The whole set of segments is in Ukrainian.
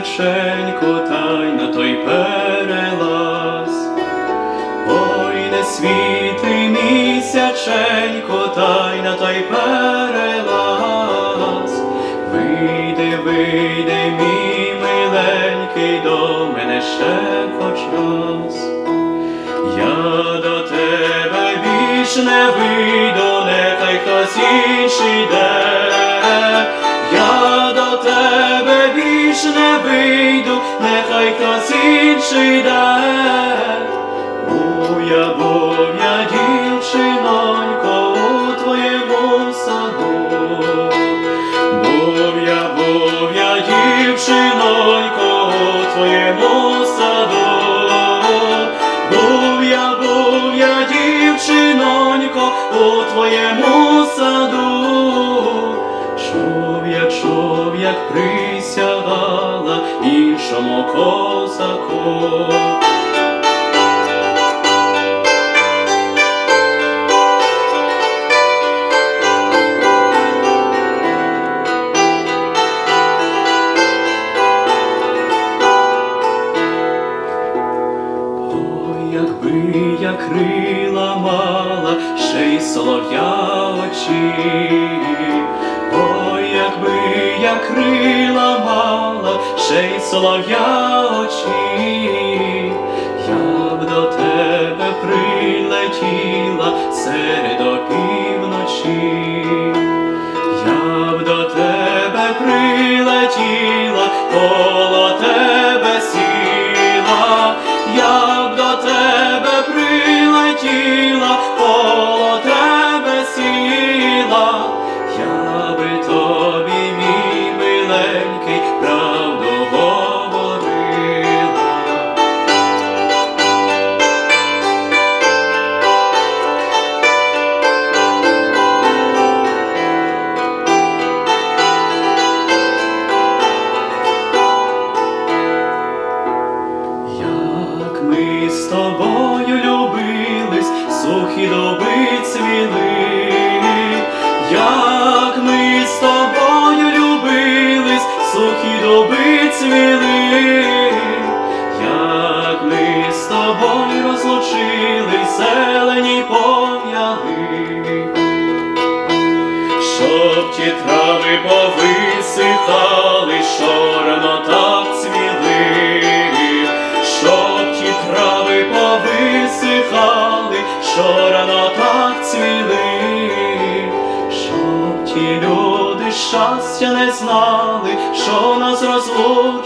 світи та й на той перелаз. Ой, не світи місяченько, та на той перелаз. Вийди, вийди, мій миленький, до мене ще хоч раз. Я до тебе більш не вийду, нехай хтось інший йде. Інший твоєму саду. Буя, буя, дівчинонько, у твоєму саду. Буя, дівчинонько, у твоєму саду. Я, чув, як присягала іншому козаку. Ой, якби я крила мала, ще й солов'я очі. Ой, якби я крила мала, ще й солов'я повисихали, що рано так цвіли, щоб ті трави повисихали, що рано так цвіли, щоб ті люди щастя не знали, що нас розлучили.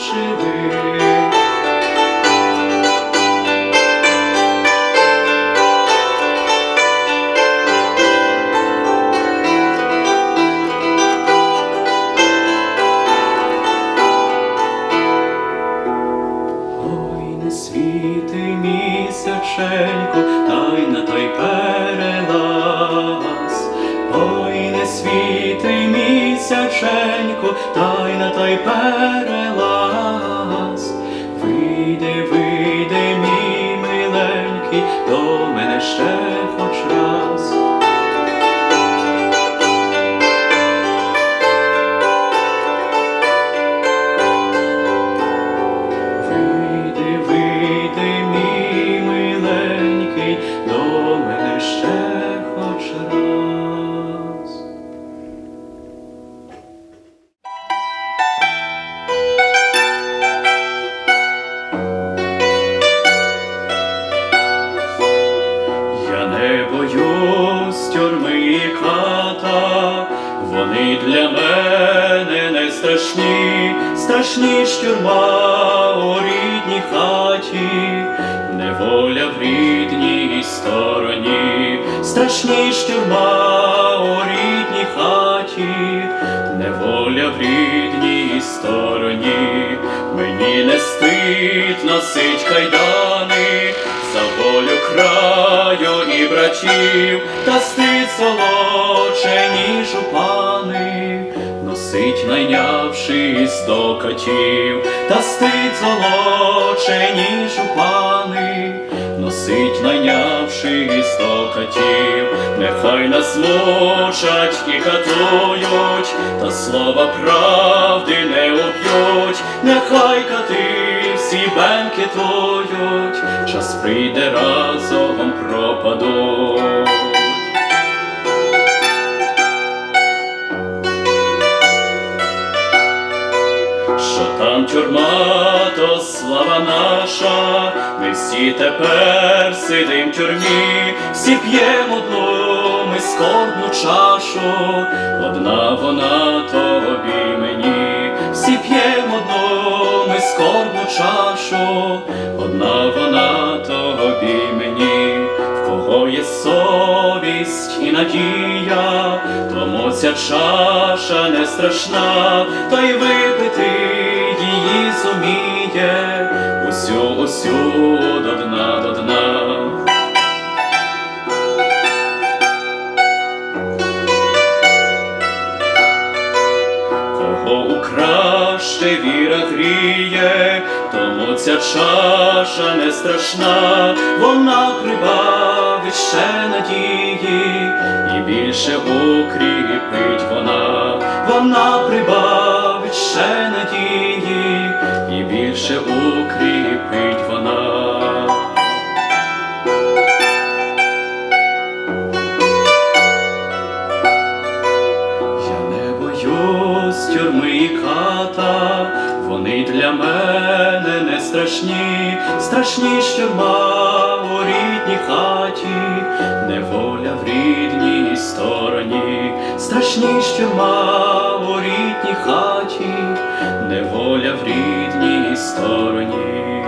Місяченько, та й на страшні ж тюрма у рідній хаті, неволя в рідній стороні, страшні ж тюрма у рідній хаті, неволя в рідній стороні, мені не стид носить кайдани за волю краю і братів, та вернувшись до котів, та стить золочені жупани, носить, найнявшись до котів, нехай нас мучать і катують, та слова правди не уб'ють, нехай кати всі бенки твоють, час прийде разом пропадуть. Що там тюрма, то слава наша, ми всі тепер сидим в тюрмі, всі п'ємо одну ми скорбну чашу, одна вона тобі мені, всі п'ємо одну ми скорбну чашу, одна вона тобі мені, в кого є совість і надія, тому ця чаша не страшна, та й випити її зуміє, усю, до дна, до дна. Кого у краще віра гріє, тому ця чаша не страшна, вона прибавить ще надії, і більше укріпить вона тюрми і ката, вони для мене не страшні, страшні ж тюрма у рідній хаті, неволя в рідній стороні, страшні ж тюрма у рідній хаті, неволя в рідній стороні.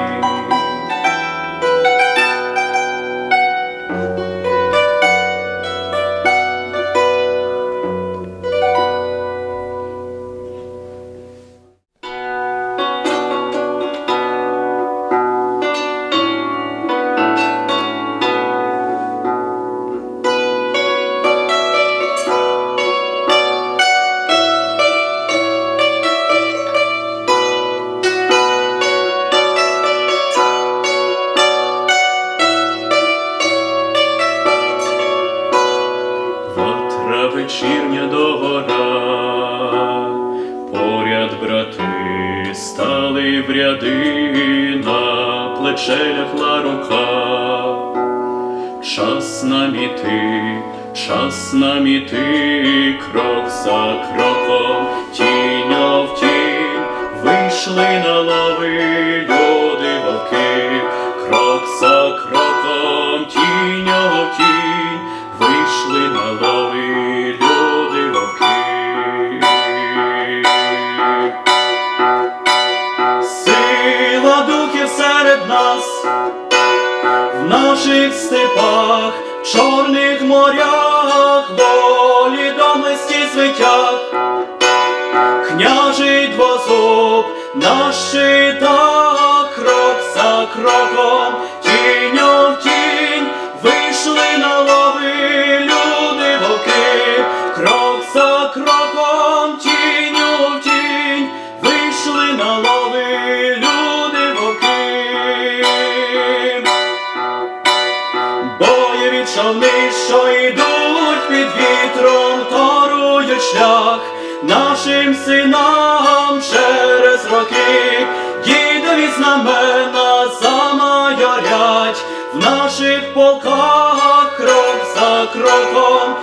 Ряди, на плече лягла рука. Час нам іти, час нам іти, крок за кроком, тінь в тінь, вийшли на лави нас. В наших степах, чорних морях, волі домисті звитяг, княжий двозуб наш щитах, Боєві човни, що йдуть під вітром, торують шлях нашим синам через роки, дідові знамена замайорять в наших полках крок за кроком,